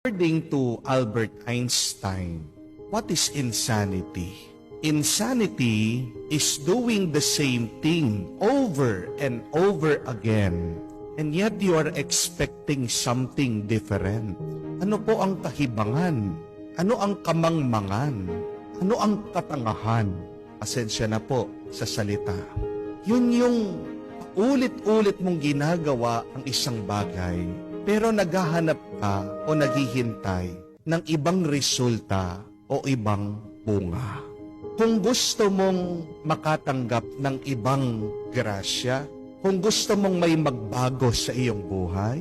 According to Albert Einstein, what is insanity? Insanity is doing the same thing over and over again, and yet you are expecting something different. Ano po ang kahibangan? Ano ang kamangmangan? Ano ang katangahan? Pasensya na po sa salita. Yun yung ulit-ulit mong ginagawa ang isang bagay, pero naghahanap ka o naghihintay ng ibang resulta o ibang bunga. Kung gusto mong makatanggap ng ibang grasya, kung gusto mong may magbago sa iyong buhay,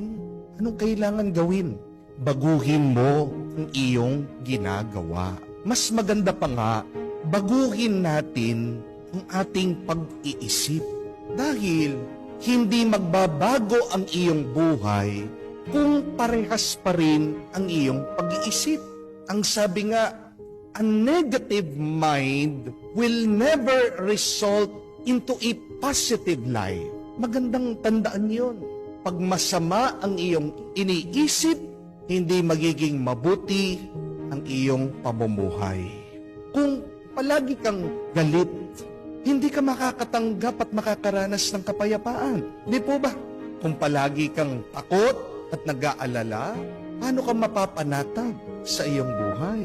anong kailangan gawin? Baguhin mo ang iyong ginagawa. Mas maganda pa nga, baguhin natin ang ating pag-iisip. Dahil hindi magbabago ang iyong buhay kung parehas pa rin ang iyong pag-iisip. Ang sabi nga, a negative mind will never result into a positive life. Magandang tandaan yon. Pag masama ang iyong iniisip, hindi magiging mabuti ang iyong pamumuhay. Kung palagi kang galit, hindi ka makakatanggap at makakaranas ng kapayapaan. Di po ba? Kung palagi kang takot at nag-aalala, paano ka mapapanatag sa iyong buhay?